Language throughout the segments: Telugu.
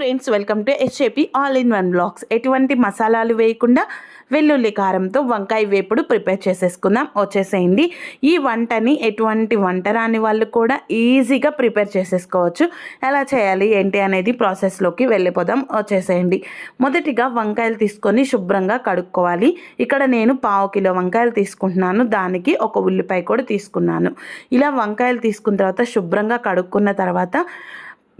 Friends welcome to SAP all in one blogs ఎటువంటి మసాలాలు వేయకుండా వెల్లుల్లి కారంతో వంకాయ వేపుడు ప్రిపేర్ చేసేసుకుందాం. వచ్చేసేయండి. ఈ వంటని ఎటువంటి వంట రాని వాళ్ళు కూడా ఈజీగా ప్రిపేర్ చేసేసుకోవచ్చు. ఎలా చేయాలి ఏంటి అనేది ప్రాసెస్లోకి వెళ్ళిపోదాం. వచ్చేసేయండి. మొదటిగా వంకాయలు తీసుకొని శుభ్రంగా కడుక్కోవాలి. ఇక్కడ నేను పావు కిలో వంకాయలు తీసుకుంటున్నాను. దానికి ఒక ఉల్లిపాయ కూడా తీసుకున్నాను. ఇలా వంకాయలు తీసుకున్న తర్వాత శుభ్రంగా కడుక్కున్న తర్వాత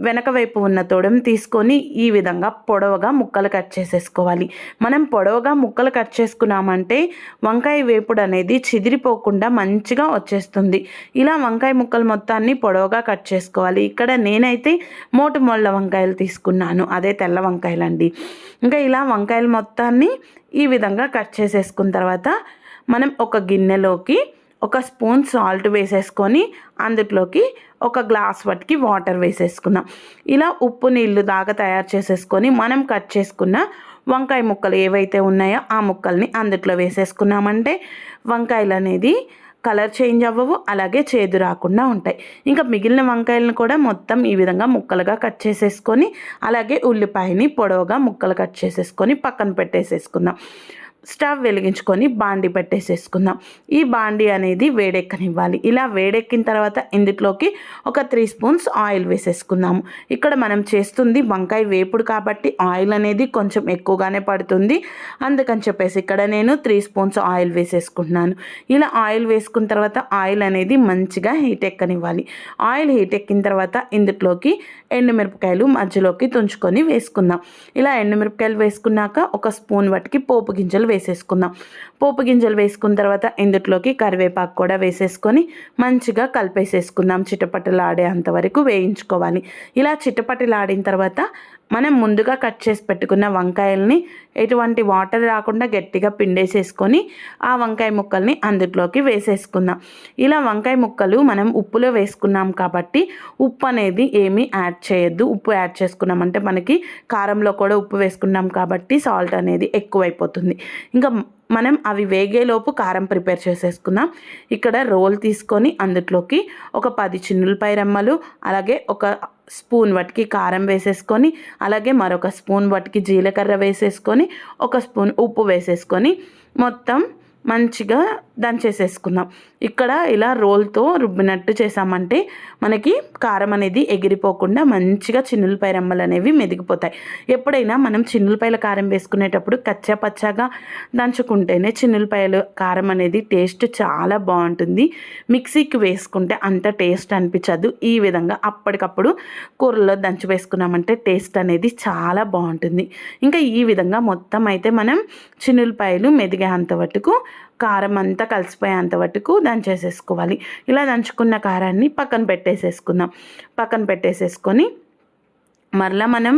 వెనక వైపు ఉన్న తొడెం తీసుకొని ఈ విధంగా పొడవుగా ముక్కలు కట్ చేసేసుకోవాలి. మనం పొడవుగా ముక్కలు కట్ చేసుకున్నామంటే వంకాయ వేపుడు అనేది చిదిరిపోకుండా మంచిగా వచ్చేస్తుంది. ఇలా వంకాయ ముక్కలు మొత్తాన్ని పొడవుగా కట్ చేసుకోవాలి. ఇక్కడ నేనైతే మోటు మొళ్ళ వంకాయలు తీసుకున్నాను. అదే తెల్ల వంకాయలు అండి ఇంకా ఇలా వంకాయలు మొత్తాన్ని ఈ విధంగా కట్ చేసేసుకున్న తర్వాత మనం ఒక గిన్నెలోకి ఒక స్పూన్ సాల్ట్ వేసేసుకొని అందులోకి ఒక గ్లాస్ వట్టికి వాటర్ వేసేసుకుందాం. ఇలా ఉప్పు నీళ్ళు దాకా తయారు చేసేసుకొని మనం కట్ చేసుకున్న వంకాయ ముక్కలు ఏవైతే ఉన్నాయో ఆ ముక్కల్ని అందుట్లో వేసేసుకున్నామంటే వంకాయలు అనేది కలర్ చేంజ్ అవ్వవు అలాగే చేదు రాకుండా ఉంటాయి. ఇంకా మిగిలిన వంకాయలను కూడా మొత్తం ఈ విధంగా ముక్కలుగా కట్ చేసేసుకొని అలాగే ఉల్లిపాయని పొడవుగా ముక్కలు కట్ చేసేసుకొని పక్కన పెట్టేసేసుకుందాం. స్టవ్ వెలిగించుకొని బాండి పెట్టేసేసుకుందాం. ఈ బాండి అనేది వేడెక్కనివ్వాలి. ఇలా వేడెక్కిన తర్వాత ఇందులోకి ఒక త్రీ స్పూన్స్ ఆయిల్ వేసేసుకుందాము ఇక్కడ మనం చేస్తుంది వంకాయ వేపుడు కాబట్టి ఆయిల్ అనేది కొంచెం ఎక్కువగానే పడుతుంది. అందుకని చెప్పేసి ఇక్కడ నేను త్రీ స్పూన్స్ ఆయిల్ వేసేసుకుంటున్నాను. ఇలా ఆయిల్ వేసుకున్న తర్వాత ఆయిల్ అనేది మంచిగా హీట్ ఎక్కనివ్వాలి. ఆయిల్ హీట్ ఎక్కిన తర్వాత ఇందులోకి ఎండుమిరపకాయలు మధ్యలోకి తుంచుకొని వేసుకుందాం. ఇలా ఎండుమిరపకాయలు వేసుకున్నాక ఒక స్పూన్ వాటికి పోపు గింజలు వేసేసుకుందాం. పోపు గింజలు వేసుకున్న తర్వాత ఇందులోకి కరివేపాకు కూడా వేసేసుకొని మంచిగా కలిపేసేసుకుందాం. చిటపటలాడే అంతవరకు వేయించుకోవాలి. ఇలా చిటపటలాడిన తర్వాత మనం ముందుగా కట్ చేసి పెట్టుకున్న వంకాయల్ని ఎటువంటి వాటర్ రాకుండా గట్టిగా పిండేసేసుకొని ఆ వంకాయ ముక్కల్ని అందులోకి వేసేసుకుందాం. ఇలా వంకాయ ముక్కలు మనం ఉప్పులో వేసుకున్నాం కాబట్టి ఉప్పు అనేది ఏమీ యాడ్ చేయొద్దు. ఉప్పు యాడ్ చేసుకున్నామంటే మనకి కారంలో కూడా ఉప్పు వేసుకున్నాం కాబట్టి సాల్ట్ అనేది ఎక్కువైపోతుంది. ఇంకా మనం అవి వేగేలోపు కారం ప్రిపేర్ చేసేసుకుందాం. ఇక్కడ రోల్ తీసుకొని అందులోకి ఒక పది చిన్నులపై రెమ్మలు అలాగే ఒక స్పూన్ వట్టికి కారం వేసేసుకొని అలాగే మరొక స్పూన్ వట్టికి జీలకర్ర వేసేసుకొని ఒక స్పూన్ ఉప్పు వేసేసుకొని మొత్తం మంచిగా దంచేసేసుకుందాం ఇక్కడ ఇలా రోల్తో రుబ్బినట్టు చేసామంటే మనకి కారం అనేది ఎగిరిపోకుండా మంచిగా చిన్నులపై రెమ్మలు అనేవి మెదిగిపోతాయి. ఎప్పుడైనా మనం చిన్నులపాయల కారం వేసుకునేటప్పుడు కచ్చా పచ్చాగా దంచుకుంటేనే చిన్నులపాయలు కారం అనేది టేస్ట్ చాలా బాగుంటుంది. మిక్సీకి వేసుకుంటే అంత టేస్ట్ అనిపించదు. ఈ విధంగా అప్పటికప్పుడు కూరలో దంచి వేసుకున్నామంటే టేస్ట్ అనేది చాలా బాగుంటుంది. ఇంకా ఈ విధంగా మొత్తం అయితే మనం చిన్నులపాయలు మెదిగేంత వరకు కారం అంతా కలిసిపోయేంత వరకు దంచేసేసుకోవాలి. ఇలా దంచుకున్న కారాన్ని పక్కన పెట్టేసేసుకుందాం. పక్కన పెట్టేసేసుకొని మరలా మనం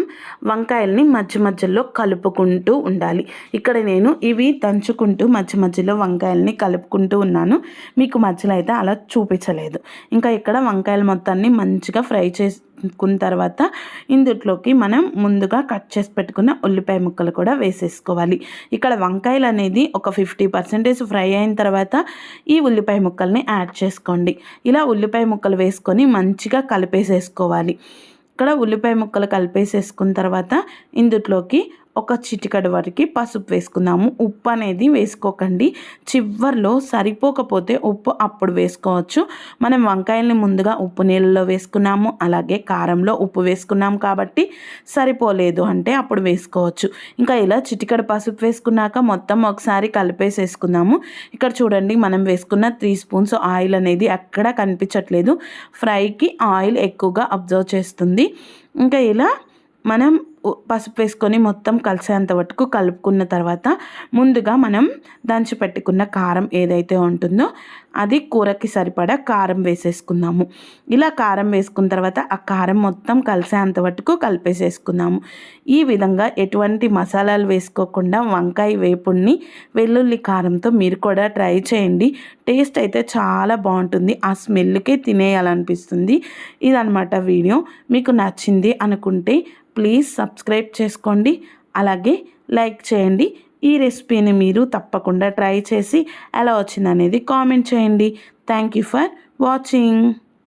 వంకాయల్ని మధ్య మధ్యలో కలుపుకుంటూ ఉండాలి. ఇక్కడ నేను ఇవి దంచుకుంటూ మధ్య మధ్యలో వంకాయల్ని కలుపుకుంటూ ఉన్నాను. మీకు మధ్యలో అయితే అలా చూపించలేదు. ఇంకా ఇక్కడ వంకాయల మొత్తాన్ని మంచిగా ఫ్రై చేసుకున్న తర్వాత ఇందుట్లోకి మనం ముందుగా కట్ చేసి పెట్టుకున్న ఉల్లిపాయ ముక్కలు కూడా వేసేసుకోవాలి. ఇక్కడ వంకాయలు అనేది ఒక ఫిఫ్టీ పర్సెంటేజ్ ఫ్రై అయిన తర్వాత ఈ ఉల్లిపాయ ముక్కల్ని యాడ్ చేసుకోండి. ఇలా ఉల్లిపాయ ముక్కలు వేసుకొని మంచిగా కలిపేసేసుకోవాలి. ఇక్కడ ఉల్లిపాయ ముక్కలు కలిపేసేసుకున్న తర్వాత ఇందులోకి ఒక చిటికడ వరకు పసుపు వేసుకుందాము. ఉప్పు అనేది వేసుకోకండి. చివర్లో సరిపోకపోతే ఉప్పు అప్పుడు వేసుకోవచ్చు. మనం వంకాయల్ని ముందుగా ఉప్పు నీళ్ళలో వేసుకున్నాము. అలాగే కారంలో ఉప్పు వేసుకున్నాము కాబట్టి సరిపోలేదు అంటే అప్పుడు వేసుకోవచ్చు. ఇంకా ఇలా చిటికడ పసుపు వేసుకున్నాక మొత్తం ఒకసారి కలిపేసేసుకుందాము. ఇక్కడ చూడండి మనం వేసుకున్న త్రీ స్పూన్స్ ఆయిల్ అనేది ఎక్కడ కనిపించట్లేదు. ఫ్రైకి ఆయిల్ ఎక్కువగా అబ్జర్వ్ చేస్తుంది. ఇంకా ఇలా మనం పసుపు వేసుకొని మొత్తం కలిసేంత వరకు కలుపుకున్న తర్వాత ముందుగా మనం దంచి పెట్టుకున్న కారం ఏదైతే ఉంటుందో అది కూరకి సరిపడా కారం వేసేసుకుందాము. ఇలా కారం వేసుకున్న తర్వాత ఆ కారం మొత్తం కలిసేంత వరకు కలిపేసేసుకుందాము. ఈ విధంగా ఎటువంటి మసాలాలు వేసుకోకుండా వంకాయ వేపుడిని వెల్లుల్లి కారంతో మీరు కూడా ట్రై చేయండి. టేస్ట్ అయితే చాలా బాగుంటుంది. ఆ స్మెల్కే తినేయాలనిపిస్తుంది. ఇదనమాట వీడియో. మీకు నచ్చింది అనుకుంటే ప్లీజ్ సబ్స్క్రైబ్ చేసుకోండి. అలాగే లైక్ చేయండి. ఈ రెసిపీని మీరు తప్పకుండా ట్రై చేసి ఎలా వచ్చిందనేది కామెంట్ చేయండి. Thank you for watching.